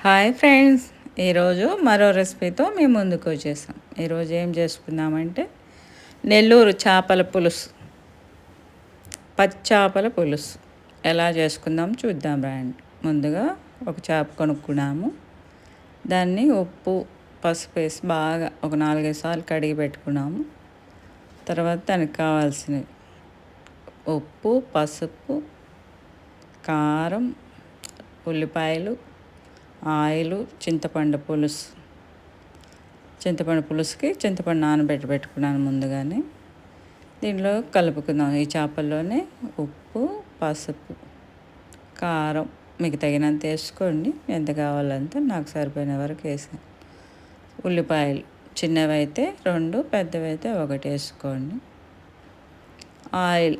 Hi friends. ఈరోజు మరో రెసిపీతో మేము ముందుకు వచ్చేసాం. ఈరోజు ఏం చేసుకుందామంటే నెల్లూరు చేపల పులుసు. పచ్చాపల పులుసు. ఎలా చేసుకుందాం చూద్దాం రండి. ముందుగా ఒక చేప కొనుక్కున్నాము. దాన్ని ఉప్పు పసుపు వేసి బాగా ఒక నాలుగైదు సార్లు కడిగి పెట్టుకున్నాము. తర్వాత దానికి కావాల్సినవి ఉప్పు పసుపు కారం ఉల్లిపాయలు ఆయిల్ చింతపండు పులుసు. చింతపండు పులుసుకి చింతపండు నానబెట్టి పెట్టుకున్నాను ముందుగానే. దీనిలో కలుపుకుందాం. ఈ చేపల్లోనే ఉప్పు పసుపు కారం మీకు తగినంత వేసుకోండి. ఎంత కావాలంటే నాకు సరిపోయిన వరకు వేసాను ఉల్లిపాయలు చిన్నవి అయితే రెండు పెద్దవి అయితే ఒకటి వేసుకోండి. ఆయిల్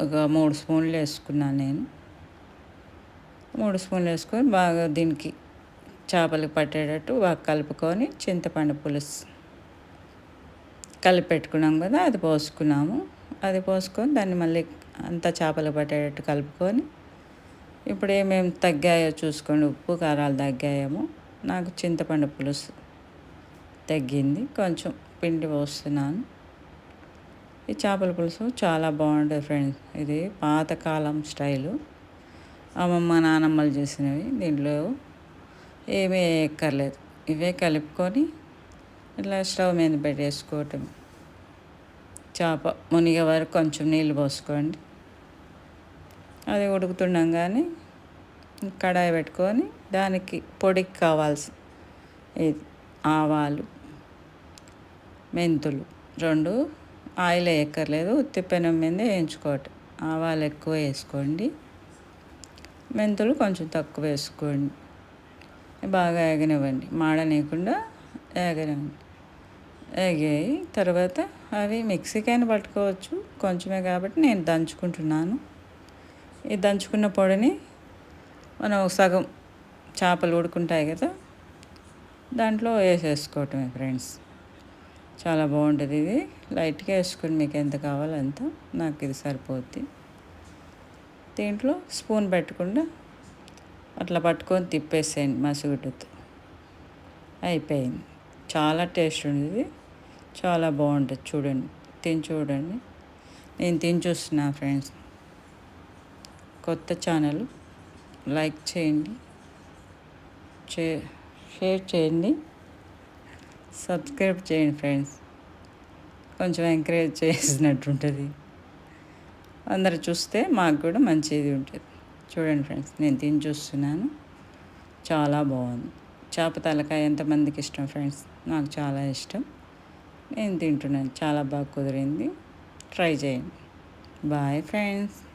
ఒక మూడు స్పూన్లు వేసుకున్నాను నేను. మూడు స్పూన్లు వేసుకొని బాగా దీనికి చేపలకు పట్టేటట్టు బాగా కలుపుకొని చింతపండు పులుసు కలిపి పెట్టుకున్నాం కదా అది పోసుకున్నాము. అది పోసుకొని దాన్ని మళ్ళీ అంతా చేపలు పట్టేటట్టు కలుపుకొని ఇప్పుడు ఏమేమి తగ్గాయో చూసుకోండి. ఉప్పు కారాలు తగ్గాయేమో. నాకు చింతపండు పులుసు తగ్గింది. కొంచెం పిండి పోస్తున్నాను. ఈ చేపల పులుసు చాలా బాగుంటుంది ఫ్రెండ్స్. ఇది పాతకాలం స్టైలు. అమ్మమ్మ నానమ్మలు చేసినవి దీంట్లో ఏమీ ఎక్కర్లేదు. ఇవే కలుపుకొని ఇట్లా స్టవ్ మీద పెట్టేసుకోవటం. చేప మునిగే వరకు కొంచెం నీళ్ళు పోసుకోండి. అది ఉడుకుతుండగానే కడాయి పెట్టుకొని దానికి పొడికి కావాల్సి ఇది ఆవాలు మెంతులు రెండు ఆయిల్ వేయక్కర్లేదు. ఉత్తి పెనం మీద వేయించుకోవటం. ఆవాలు ఎక్కువ వేసుకోండి. మెంతులు కొంచెం తక్కువ వేసుకోండి. బాగా ఏగనివ్వండి. మాడనీయకుండా ఏగనివ్వండి. ఏగాయి తర్వాత అవి మిక్సీకైనా పట్టుకోవచ్చు. కొంచెమే కాబట్టి నేను దంచుకుంటున్నాను. ఈ దంచుకున్న పొడిని మనం సగం చేపలు ఉడుకుంటాయి కదా దాంట్లో వేసేసుకోవటమే ఫ్రెండ్స్. చాలా బాగుంటుంది ఇది. లైట్గా వేసుకుని మీకు ఎంత కావాలో అంత నాకు ఇది సరిపోద్ది. దీంట్లో స్పూన్ పెట్టకుండా అట్లా పట్టుకొని తిప్పేసేయండి మసిగుడ్డుతో అయిపోయింది. చాలా టేస్ట్ ఉండేది. చాలా బాగుంటుంది చూడండి. తిని చూడండి. నేను తిని చూస్తున్నా ఫ్రెండ్స్. కొత్త ఛానల్. లైక్ చేయండి. చే షేర్ చేయండి. సబ్స్క్రైబ్ చేయండి ఫ్రెండ్స్. కొంచెం ఎంకరేజ్ చేసినట్టు ఉంటుంది అందరు చూస్తే మాకు కూడా మంచిది ఉంటుంది. చూడండి ఫ్రెండ్స్ నేను తిని చూస్తున్నాను. చాలా బాగుంది. చేప తలకాయ ఎంతమందికి ఇష్టం ఫ్రెండ్స్? నాకు చాలా ఇష్టం. నేను తింటున్నాను. చాలా బాగా కుదిరింది. ట్రై చేయండి. Bye friends.